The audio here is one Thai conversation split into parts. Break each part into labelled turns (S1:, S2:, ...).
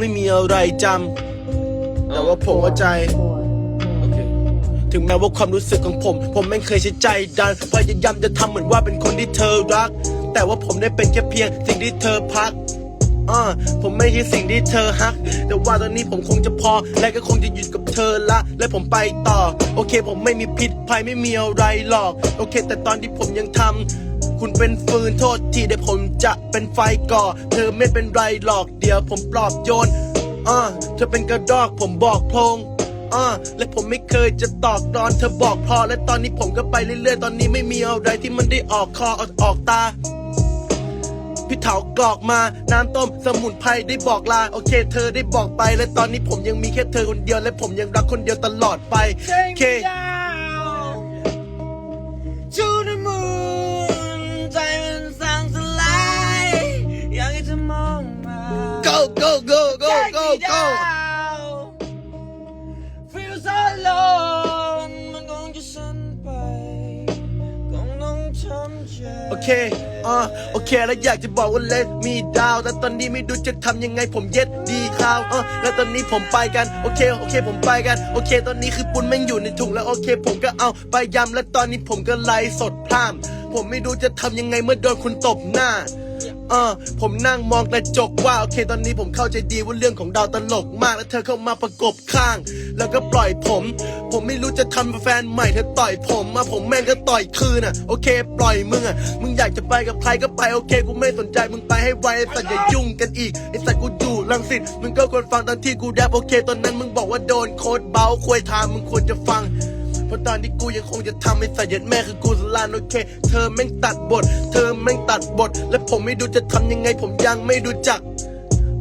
S1: ไม่มีอะไรจำแต่ว่าผมเข้าใจ ถึงแม้ว่าความรู้สึกของผม ผมไม่เคยใช้ใจดันพยายามจะทำเหมือนว่าเป็นคนที่เธอรัก แต่ว่าผมได้เป็นแค่เพียงสิ่งที่เธอพักอ่าผมไม่ใช่สิ่งที่เธอฮัก แต่ว่าตอนนี้ผมคงจะพอ และก็คงจะหยุดกับเธอละ และผมไปต่อ โอเค ผมไม่มีพิษภัยไม่มีอะไรหรอก โอเค แต่ตอนที่ผมยังทำ คุณเป็นฟืนโทษทีเดี๋ยวผมจะเป็นไฟก่อ เธอไม่เป็นไรหรอกเดี๋ยวผมปลอบโยนอ่าเธอเป็นกระดอกผมบอกพงอ่าและผมไม่เคยจะตอกตอนเธอบอกพอ และตอนนี้ผมก็ไปเรื่อยๆ ตอนนี้ไม่มีอะไรที่มันได้ออกคอออกออกตาพี่เถากรอกมา น้ำต้ม สมุนไพรได้บอกลา โอเค เธอได้บอกไป และตอนนี้ผมยังมีแค่เธอคนเดียว และผมยังรักคนเดียวตลอดไป โอเค go go go go
S2: Take
S1: go
S2: me
S1: go
S2: down Feel so alone มันคงจะสั้นไปคงต้องทำใจ
S1: โอเค อ่าโอเค แล้วอยากจะบอกว่า let me down แต่ตอนนี้ไม่รู้จะทำยังไงผมเย็ดดีข่าวอ่าแล้วตอนนี้ผมไปกัน โอเค โอเค ผมไปกัน โอเค ตอนนี้คือปุ้นแม่งอยู่ในถุงแล้วโอเค ผมก็เอาไปยำและตอนนี้ผมก็ไล่สดพร่ำผมไม่รู้จะทำยังไงเมื่อโดนคุณตบหน้า เออผมนั่งมองกระจกว่าโอเคตอนนี้ผมเข้าใจดีว่าเรื่องของดาวตลกมาก แล้วเธอเข้ามาประกบข้าง แล้วก็ปล่อยผม ผมไม่รู้จะทำแฟนใหม่เธอต่อยผมมาผมแม่งก็ต่อยคืนอะโอเค ปล่อยมึงอะมึงอยากจะไปกับใครก็ไปโอเคกูไม่สนใจมึงไปให้ไวไอ้สัตว์อย่ายุ่งกันอีกไอ้สัตว์กูอยู่ลังสิตมึงก็ควรฟังตอนที่กูแรปโอเค ตอนนั้นมึงบอกว่าโดนโคตรเบาควยทามมึงควรจะฟัง เพราะตอนที่กูยังคงจะทำให้สายเย็ดแม่คือกูสลานโอเค เธอแม่งตัดบท เธอแม่งตัดบท และผมไม่รู้จะทำยังไงผมยังไม่รู้จัก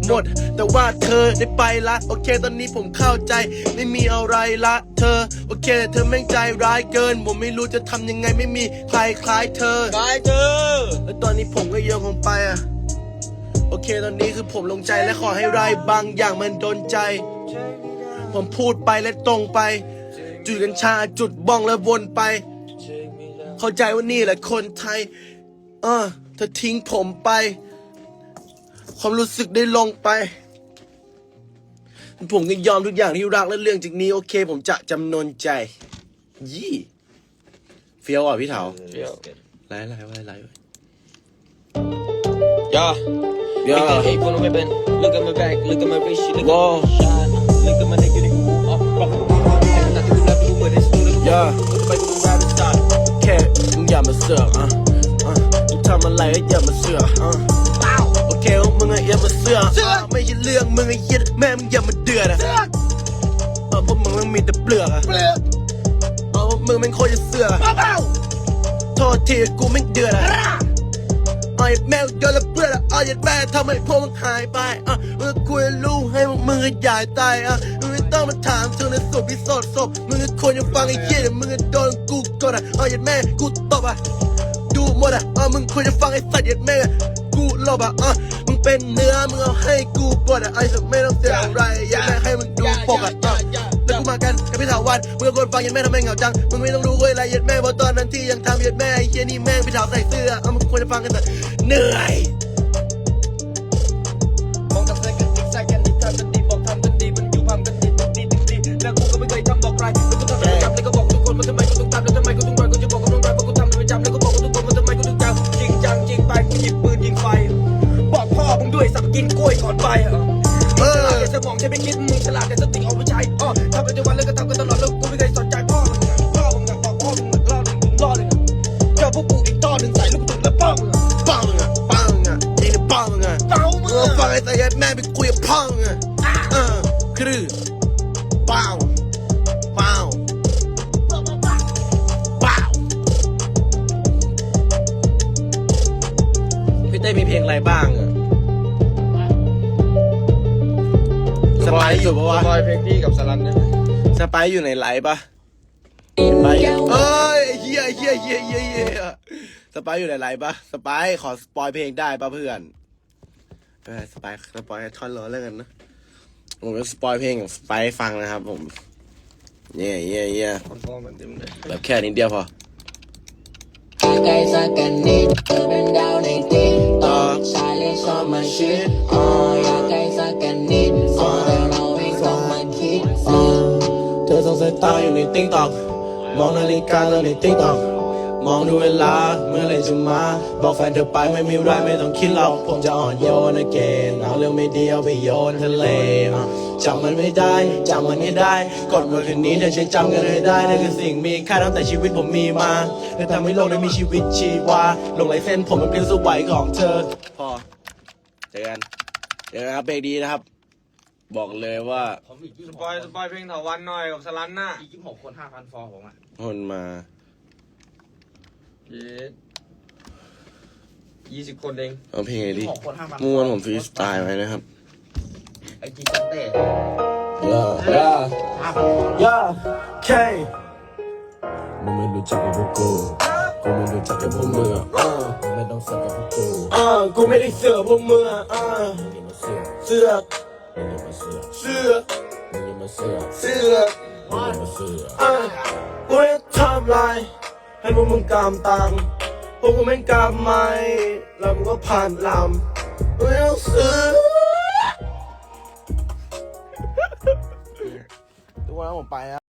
S1: หมดแต่ว่าเธอได้ไปละ โอเค ตอนนี้ผมเข้าใจ ไม่มีอะไรละ เธอ โอเค เธอแม่งใจร้ายเกิน ผมไม่รู้จะทำยังไงไม่มีใครคล้ายเธอ
S2: บายเธอ
S1: แล้วตอนนี้ผมก็ยังคงไปอะโอเค ตอนนี้คือผมลงใจและขอให้รายบางอย่างมันโดนใจ ผมพูดไปและตรงไป จุดกัญชาจุดบ้องแล้ววนไป เข้าใจว่านี่แหละคนไทย เออเธอทิ้งผมไป ความรู้สึกได้ลงไป ผมก็ยอมทุกอย่างที่รักและเรื่องจากนี้ โอเค ผมจะจำนนใจ ยี่เฟี้ยวอะพี่เถาไล่ไล่ไล่ไล่
S2: Yeah.
S1: Yeah.
S2: Make that hate for the ribbon. Look at my back, look at my wrist, she look
S1: Whoa.
S2: at my shine.
S1: สือกอะอะมึงทำอะไรก็อย่ามาเสือกอะโอเคมึงอะอย่ามาเสือกอะไม่ใช่เรื่องมึงไอ้เหี้ยแม่มึงอย่ามาเดือดอะเออพวกมึงมันมีแต่เปลือกอะเออพวกมึงมันโคตรจะเสือกอะโทษทีกูไม่เดือดอะ ไอ้แมวโดนละเพื่อนอะไอ้แม่ทำให้พวกมึงหายไปอะมึงคุยรู้ให้พวกมึงใหญ่ตายอะมึงไม่ต้องมาถามถึงในศพพิโสดศพมึงควรจะฟังไอ้เหี้ยเดี๋ยวมึงจะโดนกูกดอะไอ้แม่กูตบอะดูหมดอะอะมึงควรจะฟังไอ้สัตว์เย็ดแม่กูหลบอะอะมึงเป็นเนื้อมึงเอาให้กูบดอะไอ้สัตว์ไม่ต้องเสียอะไรอยัดแม่ให้มึงดูปกอะอะ แล้วกูมากันกับพี่ถาวันมึงก็ควรฟังย็ดแม่ทำไมเหงาจังมึงไม่ต้องรู้เว้ยไรเย็ดแม่เพราะตอนนั้นที่ยังทำเย็ดแม่ไอ้เฮียนี่แม่งพี่ถาใส่เสื้ออะมึงควรจะฟังกันแต่เหนื่อย
S2: มองกับแสงกันติ๊กแซกกันนี่ทำกันดีบอกทำกันดีมันอยู่ความกันดีติดดีติดดีแล้วกูก็ไม่เคยทำบอกใครแล้วกูทำเป็นประจำแล้วก็บอกทุกคนว่าทำไมกูต้องทำแล้วทำไมกูต้องรอยกูจะบอกกูต้องรอยเพราะกูทำเป็นประจำแล้วก็บอกทุกคนว่าทำไมกูต้องจำจริงจังจริงไปกูหยิบปืนยิงไฟบอกพ่อมึงด้วยสับกินกล้วยก่อนไปอะ
S1: เอ
S2: ฉลาดแต่สมองใช้ไม่คิดมึงฉลาดแต่สติเอาไปใช้อ้อทำไปทุกวันแล้วก็ทำกันตลอดแล้วกูไม่เคยสนใจพ่อมึงอะพ่อมึงอะบอกพ่อมึงอะรอหนึ่งมึงรอหนึ่งอะเจอพวกกูอีกต่อหนึ่งใส่ลูกตุ้งแล้วป้องอะ
S1: ปังอะปังอะนี่นะปังอะ
S2: เต้ามึง
S1: ง
S2: อะ
S1: ฟังไอ้สัตว์เย็ดแม่ไปคุยกับพ่องอะเออคือปังปังปังพี่เต้มีเพลงอะไรบ้างอะ สไปซ์อยู่ปะวะ
S2: สปอยเพลงพี่กับสลันเนี่ย
S1: สไปซ์อยู่ในไลฟ์ปะสไปซ์เอ้ยเฮียเฮียเฮียเฮียเฮียสไปซ์อยู่ในไลฟ์ปะสไปซ์ขอสปอยเพลงได้ปะเพื่อนเออสไปซ์สปอยให้ท่อนร้อนแล้วกันนะผมจะสปอยเพลงของสไปซ์ให้ฟังนะครับ ผมเย่เย่เย่
S2: มันฟ้องกันเต็มเลย
S1: แบบแค่นิดเดียวพอ
S3: I guess I can need up and down a TikTok Silence on my shit Oh, yeah, guys, I can need
S1: ตาอยู่ในติ๊กตอกมองนาฬิกาตอนในติ๊กตอกมองดูเวลาเมื่อไรจะมา บอกแฟนเธอไปไม่มีไรไม่ต้องคิดหรอกผมจะอ่อนโยน again เอาเรื่องไม่ดีเอาไปโยนทะเลจำมันไม่ได้จำมันไม่ได้กดมือคืนนี้เธอใช้จำกันให้ได้นั่นคือสิ่งมีค่าตั้งแต่ชีวิตผมมีมาและทำให้โลกได้มีชีวิตชีวาลงลายเส้นผมมันเป็นสวัยของเธอพอเจอกันเจอกันครับเพลงดีนะครับ บอกเลยว่า
S4: ผมอีกยี่
S2: ส
S4: สิบ
S2: ปอยสปอยเพลงเถาวันหน่อยกับสลันน่ะ
S4: อีกยี่สิบหกคนห้าพันฟองผมอะ
S1: คนมา
S2: เย้ยี่สิบคนเอง
S1: เอาเพลงไง
S4: ยี่
S1: ดิ
S4: สิบหกคนห้าพัน
S1: เมื่อวานผมฟรีสไตล์ไว้นะครับ
S4: ไอจีซันเต้
S1: ย่าย่า
S4: ห้าพันฟอง
S1: ย่าเคมึงไม่รู้จักกับพวกกูกูไม่รู้จักกับพวกมึงอะอ่า
S4: มึงไม่ต้องเสือกกับพวกกู
S1: อ่ากูไม่ได้เสือกพวกมึงอะอ่า
S4: มึงอย่ามาเสือก
S1: เสือก
S4: มึงอเสือก
S1: เสือก
S4: มึงอย่ามาเสือก
S1: เสือก
S4: มึงอย่ามาเสือก
S1: อ่ากูได้ทำลายให้พวกมึงกามตังพวกกูแม่งกามไม่แล้วมึงก็ผ่านลำไม่ต้องเสือกทุกวันผมไปแล้ว